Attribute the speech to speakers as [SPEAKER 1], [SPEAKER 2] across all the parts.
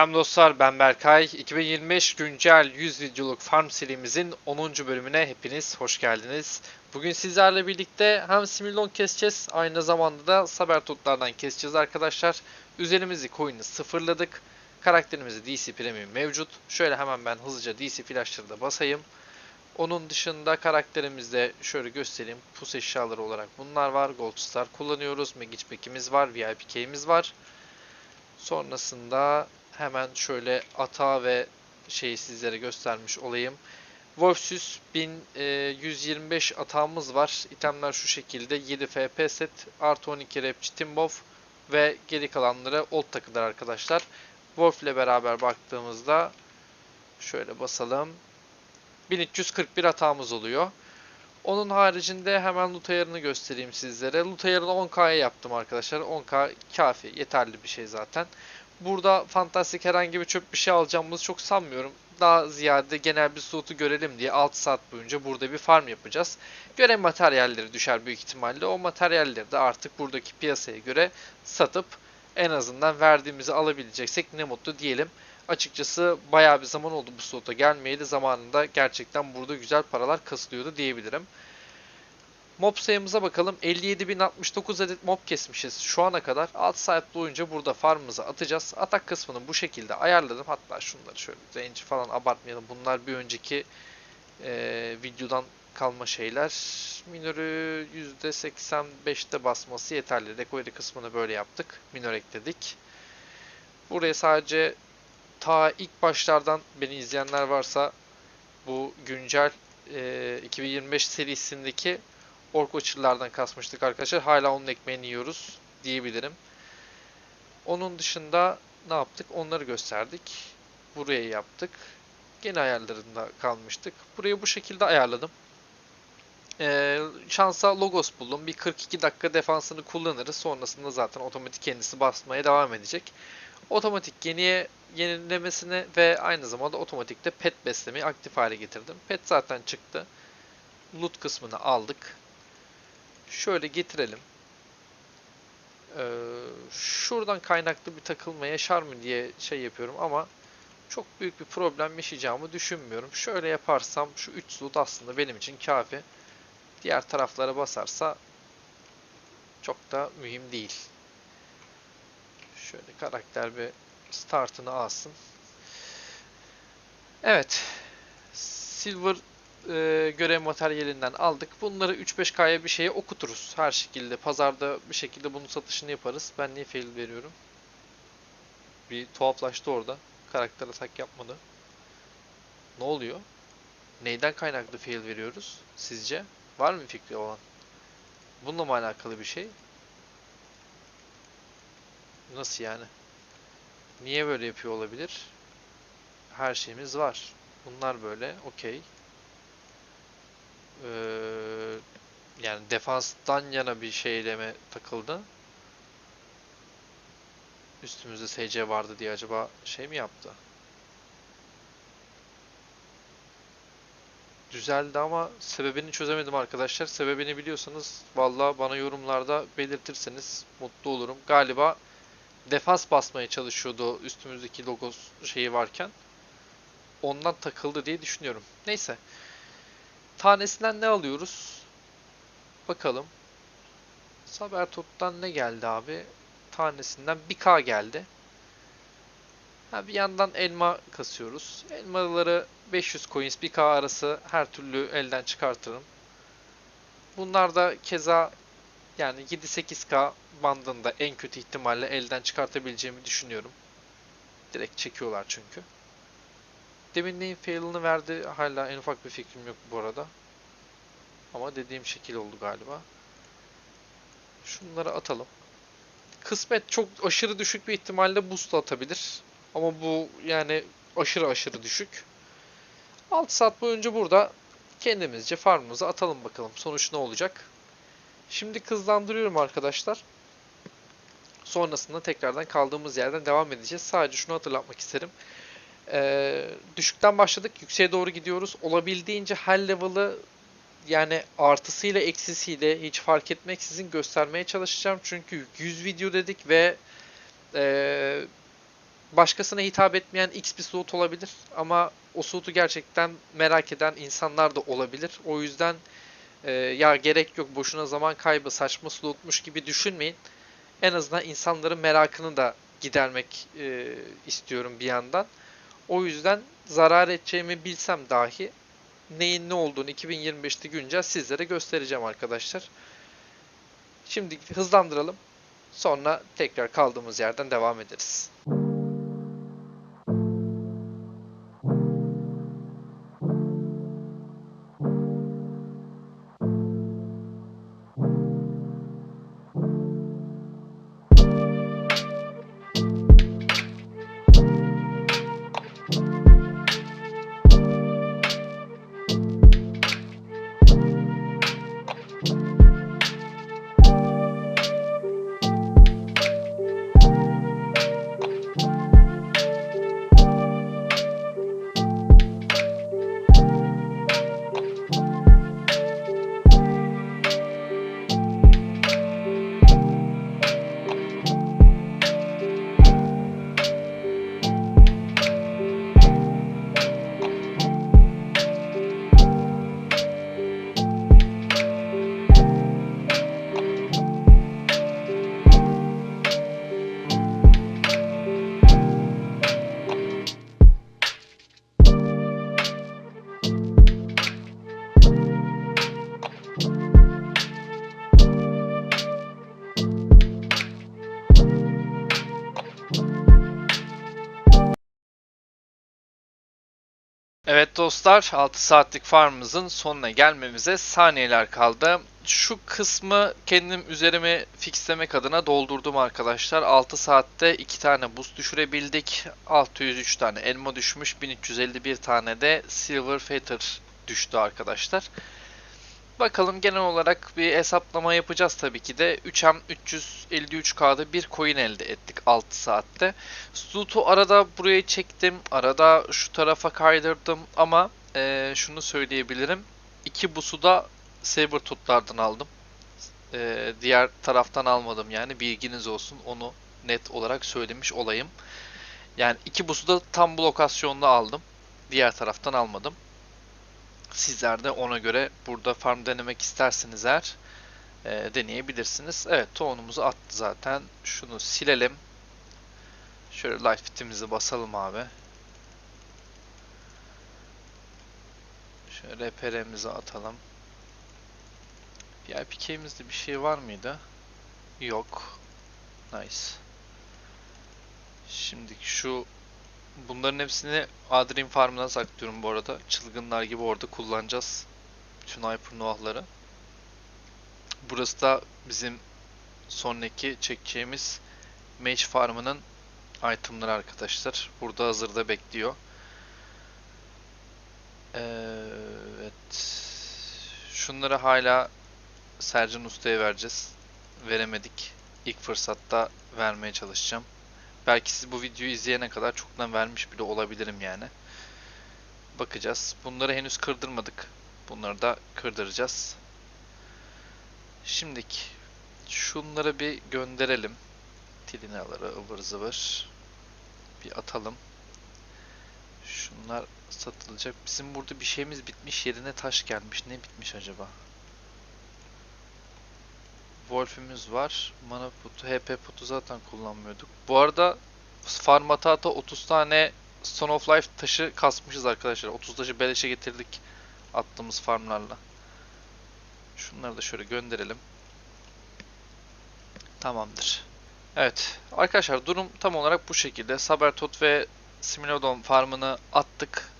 [SPEAKER 1] Selam dostlar ben Berkay. 2025 güncel 100 videoluk farm serimizin 10. bölümüne hepiniz hoş geldiniz. Bugün sizlerle birlikte hem Similon keseceğiz aynı zamanda da Sabertotlardan keseceğiz arkadaşlar. Üzerimizi coin'i sıfırladık. Karakterimizi DC Premium mevcut. Şöyle hemen ben hızlıca DC flashları da basayım. Onun dışında karakterimizde şöyle göstereyim. Pus eşyaları olarak bunlar var. Gold Star kullanıyoruz. Magic Pack'imiz var. VIP key'imiz var. Sonrasında hemen şöyle ata ve şeyi sizlere göstermiş olayım. Wolfsüs 1125 atağımız var. İtemler şu şekilde 7 FP set, artı 12 rapçi Timbow ve geri kalanları old takıdır arkadaşlar. Wolf ile beraber baktığımızda şöyle basalım. 1341 atağımız oluyor. Onun haricinde hemen loot ayarını göstereyim sizlere. Loot ayarını 10K'ya yaptım arkadaşlar. 10K kafi, yeterli bir şey zaten. Burada fantastik herhangi bir çöp bir şey alacağımızı çok sanmıyorum. Daha ziyade genel bir slotu görelim diye 6 saat boyunca burada bir farm yapacağız. Görev materyalleri düşer büyük ihtimalle. O materyalleri de artık buradaki piyasaya göre satıp en azından verdiğimizi alabileceksek ne mutlu diyelim. Açıkçası bayağı bir zaman oldu bu slota gelmeyeli. Zamanında gerçekten burada güzel paralar kasılıyordu diyebilirim. Mob sayımıza bakalım. 57.069 adet mob kesmişiz şu ana kadar. 6 saat boyunca burada farmımızı atacağız. Atak kısmını bu şekilde ayarladım. Hatta şunları şöyle range falan abartmayalım. Bunlar bir önceki e, videodan kalma şeyler. Minörü %85'te basması yeterli. Recovery kısmını böyle yaptık. Minör ekledik. Buraya sadece ta ilk başlardan beni izleyenler varsa bu güncel e, 2025 serisindeki Ork Watcher'lardan kasmıştık arkadaşlar. Hala onun ekmeğini yiyoruz diyebilirim. Onun dışında ne yaptık? Onları gösterdik. Buraya yaptık. Gene ayarlarında kalmıştık. Burayı bu şekilde ayarladım. Ee, şansa Logos buldum. Bir 42 dakika defansını kullanırız. Sonrasında zaten otomatik kendisi basmaya devam edecek. Otomatik yeniye yenilemesini ve aynı zamanda otomatikte pet beslemeyi aktif hale getirdim. Pet zaten çıktı. Loot kısmını aldık. Şöyle getirelim. Ee, şuradan kaynaklı bir takılma yaşar mı diye şey yapıyorum ama çok büyük bir problem yaşayacağımı düşünmüyorum. Şöyle yaparsam şu 3 slot aslında benim için kafi. Diğer taraflara basarsa çok da mühim değil. Şöyle karakter bir startını alsın. Evet. Silver e, görev materyalinden aldık. Bunları 3-5K'ya bir şeye okuturuz. Her şekilde pazarda bir şekilde bunun satışını yaparız. Ben niye fail veriyorum? Bir tuhaflaştı orada. Karakter atak yapmadı. Ne oluyor? Neyden kaynaklı fail veriyoruz sizce? Var mı fikri olan? Bununla mı alakalı bir şey? Nasıl yani? Niye böyle yapıyor olabilir? Her şeyimiz var. Bunlar böyle. Okey. Ee, yani defanstan yana bir şeyle mi takıldı? Üstümüzde SC vardı diye acaba şey mi yaptı? Düzeldi ama sebebini çözemedim arkadaşlar. Sebebini biliyorsanız valla bana yorumlarda belirtirseniz mutlu olurum. Galiba defans basmaya çalışıyordu üstümüzdeki logo şeyi varken. Ondan takıldı diye düşünüyorum. Neyse. Tanesinden ne alıyoruz? Bakalım. Sabertot'tan ne geldi abi? Tanesinden 1K geldi. Ha, bir yandan elma kasıyoruz. Elmaları 500 coins 1K arası her türlü elden çıkartırım. Bunlar da keza yani 7-8K bandında en kötü ihtimalle elden çıkartabileceğimi düşünüyorum. Direkt çekiyorlar çünkü. Demin neyin fail'ını verdi hala en ufak bir fikrim yok bu arada. Ama dediğim şekil oldu galiba. Şunları atalım. Kısmet çok aşırı düşük bir ihtimalle boost atabilir. Ama bu yani aşırı aşırı düşük. 6 saat boyunca burada kendimizce farmımızı atalım bakalım. Sonuç ne olacak? Şimdi hızlandırıyorum arkadaşlar. Sonrasında tekrardan kaldığımız yerden devam edeceğiz. Sadece şunu hatırlatmak isterim. Ee, düşükten başladık. Yükseğe doğru gidiyoruz. Olabildiğince her level'ı yani artısıyla eksisiyle hiç fark etmeksizin göstermeye çalışacağım. Çünkü 100 video dedik ve e, başkasına hitap etmeyen X bir slot olabilir ama o slotu gerçekten merak eden insanlar da olabilir. O yüzden e, ya gerek yok boşuna zaman kaybı saçma slotmuş gibi düşünmeyin. En azından insanların merakını da gidermek e, istiyorum bir yandan. O yüzden zarar edeceğimi bilsem dahi neyin ne olduğunu 2025'te güncel sizlere göstereceğim arkadaşlar. Şimdi hızlandıralım. Sonra tekrar kaldığımız yerden devam ederiz. Evet dostlar 6 saatlik farmımızın sonuna gelmemize saniyeler kaldı. Şu kısmı kendim üzerime fixlemek adına doldurdum arkadaşlar. 6 saatte 2 tane boost düşürebildik. 603 tane elma düşmüş. 1351 tane de silver feather düştü arkadaşlar. Bakalım genel olarak bir hesaplama yapacağız tabii ki de. 3M 353K'da bir coin elde ettik 6 saatte. Slot'u arada buraya çektim. Arada şu tarafa kaydırdım ama eee, şunu söyleyebilirim. İki busu da Sabertooth'lardan aldım. Eee, diğer taraftan almadım yani bilginiz olsun onu net olarak söylemiş olayım. Yani iki busu da tam bu lokasyonda aldım. Diğer taraftan almadım. Sizler de ona göre burada farm denemek isterseniz eğer e, deneyebilirsiniz. Evet tohumumuzu attı zaten. Şunu silelim. Şöyle life bitimizi basalım abi. Şöyle reperemizi atalım. VIP key'imizde bir şey var mıydı? Yok. Nice. Şimdi şu bunların hepsini Adrim Farm'dan saklıyorum bu arada. Çılgınlar gibi orada kullanacağız. Bütün Hyper Noah'ları. Burası da bizim sonraki çekeceğimiz Mage Farm'ının itemları arkadaşlar. Burada hazırda bekliyor. Evet. Şunları hala Sercan Usta'ya vereceğiz. Veremedik. İlk fırsatta vermeye çalışacağım. Belki siz bu videoyu izleyene kadar çoktan vermiş bile olabilirim yani. Bakacağız. Bunları henüz kırdırmadık. Bunları da kırdıracağız. Şimdiki şunları bir gönderelim. Tilinaları ıvır zıvır. Bir atalım. Şunlar satılacak. Bizim burada bir şeyimiz bitmiş. Yerine taş gelmiş. Ne bitmiş acaba? Wolf'ümüz var. Mana putu, HP putu zaten kullanmıyorduk. Bu arada Farm Hatata 30 tane Stone of Life taşı kasmışız arkadaşlar. 30 taşı beleşe getirdik attığımız farmlarla. Şunları da şöyle gönderelim. Tamamdır. Evet arkadaşlar durum tam olarak bu şekilde. Sabertot ve Smilodon farmını attık.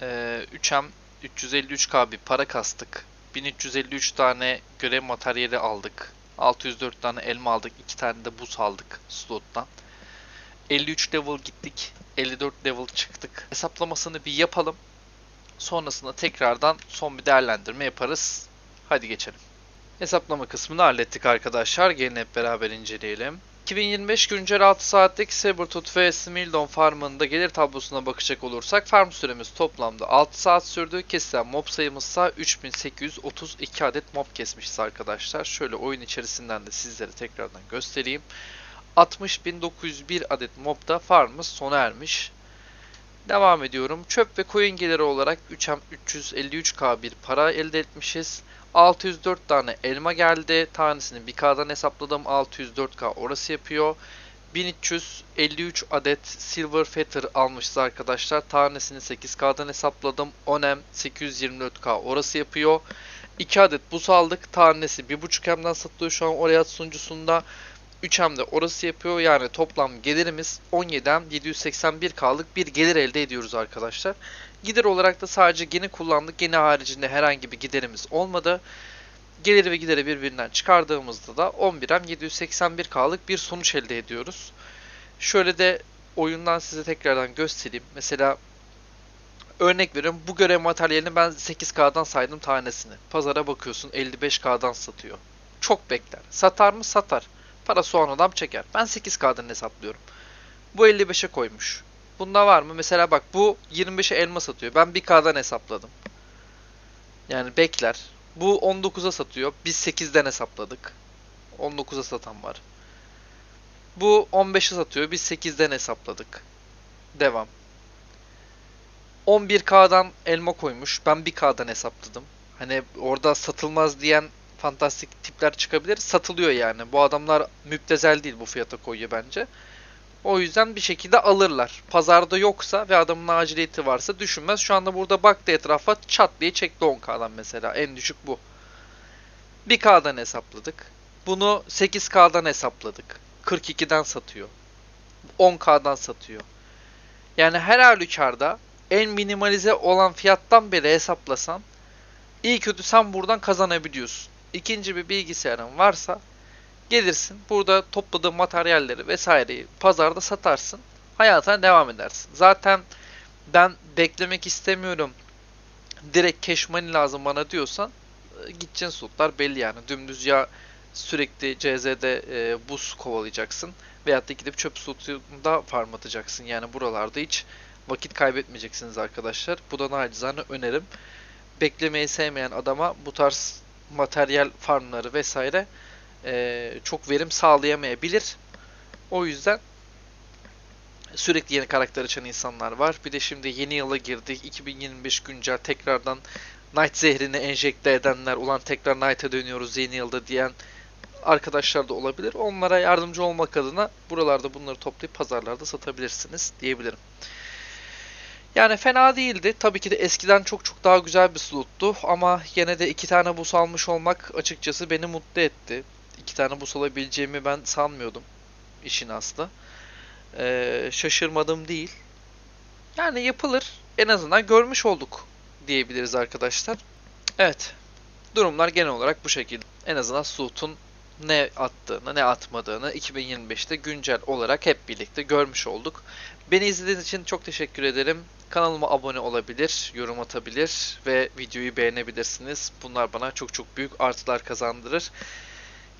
[SPEAKER 1] Ee, 3M 353k bir para kastık. 1353 tane görev materyali aldık. 604 tane elma aldık. 2 tane de buz aldık slottan. 53 level gittik. 54 level çıktık. Hesaplamasını bir yapalım. Sonrasında tekrardan son bir değerlendirme yaparız. Hadi geçelim. Hesaplama kısmını hallettik arkadaşlar. Gelin hep beraber inceleyelim. 2025 güncel 6 saatlik Sabertooth ve Smildon farmında gelir tablosuna bakacak olursak farm süremiz toplamda 6 saat sürdü. Kesilen mob sayımızsa 3832 adet mob kesmişiz arkadaşlar. Şöyle oyun içerisinden de sizlere tekrardan göstereyim. 60.901 adet mobda farmımız sona ermiş. Devam ediyorum. Çöp ve coin geliri olarak 3M 353k bir para elde etmişiz. 604 tane elma geldi. Tanesini 1K'dan hesapladım. 604K orası yapıyor. 1353 adet Silver Feather almışız arkadaşlar. Tanesini 8K'dan hesapladım. 10M 824K orası yapıyor. 2 adet buz aldık. Tanesi 1.5M'den satılıyor şu an Orayat sunucusunda. 3M de orası yapıyor. Yani toplam gelirimiz 17M 781K'lık bir gelir elde ediyoruz arkadaşlar. Gider olarak da sadece geni kullandık. Geni haricinde herhangi bir giderimiz olmadı. Geliri ve gideri birbirinden çıkardığımızda da 11M 781K'lık bir sonuç elde ediyoruz. Şöyle de oyundan size tekrardan göstereyim. Mesela örnek veriyorum bu görev materyalini ben 8K'dan saydım tanesini. Pazara bakıyorsun 55K'dan satıyor. Çok bekler. Satar mı? Satar. Para soğan adam çeker. Ben 8K'dan hesaplıyorum. Bu 55'e koymuş. Bunda var mı? Mesela bak bu 25'e elma satıyor. Ben 1K'dan hesapladım. Yani bekler. Bu 19'a satıyor. Biz 8'den hesapladık. 19'a satan var. Bu 15'e satıyor. Biz 8'den hesapladık. Devam. 11K'dan elma koymuş. Ben 1K'dan hesapladım. Hani orada satılmaz diyen fantastik tipler çıkabilir. Satılıyor yani. Bu adamlar müptezel değil bu fiyata koyuyor bence. O yüzden bir şekilde alırlar. Pazarda yoksa ve adamın aciliyeti varsa düşünmez. Şu anda burada baktı etrafa çat diye çekti 10K'dan mesela. En düşük bu. 1K'dan hesapladık. Bunu 8K'dan hesapladık. 42'den satıyor. 10K'dan satıyor. Yani her halükarda en minimalize olan fiyattan bile hesaplasan iyi kötü sen buradan kazanabiliyorsun. İkinci bir bilgisayarın varsa gelirsin burada topladığın materyalleri vesaireyi pazarda satarsın. Hayatına devam edersin. Zaten ben beklemek istemiyorum. Direkt cash money lazım bana diyorsan e, gideceğin slotlar belli yani. Dümdüz ya sürekli CZ'de e, buz kovalayacaksın veyahut da gidip çöp slotunda farm atacaksın. Yani buralarda hiç vakit kaybetmeyeceksiniz arkadaşlar. Bu da nacizane önerim. Beklemeyi sevmeyen adama bu tarz materyal farmları vesaire e, çok verim sağlayamayabilir. O yüzden sürekli yeni karakter açan insanlar var. Bir de şimdi yeni yıla girdik. 2025 güncel tekrardan Night zehrini enjekte edenler, ulan tekrar Night'a dönüyoruz yeni yılda diyen arkadaşlar da olabilir. Onlara yardımcı olmak adına buralarda bunları toplayıp pazarlarda satabilirsiniz diyebilirim. Yani fena değildi. Tabii ki de eskiden çok çok daha güzel bir slottu ama yine de iki tane bus almış olmak açıkçası beni mutlu etti. Tane bus alabileceğimi ben sanmıyordum işin aslı. Ee, şaşırmadım değil. Yani yapılır. En azından görmüş olduk diyebiliriz arkadaşlar. Evet. Durumlar genel olarak bu şekilde. En azından Suit'un ne attığını, ne atmadığını 2025'te güncel olarak hep birlikte görmüş olduk. Beni izlediğiniz için çok teşekkür ederim. Kanalıma abone olabilir, yorum atabilir ve videoyu beğenebilirsiniz. Bunlar bana çok çok büyük artılar kazandırır.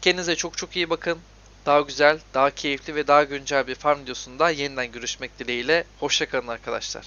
[SPEAKER 1] Kendinize çok çok iyi bakın. Daha güzel, daha keyifli ve daha güncel bir farm videosunda yeniden görüşmek dileğiyle. Hoşçakalın arkadaşlar.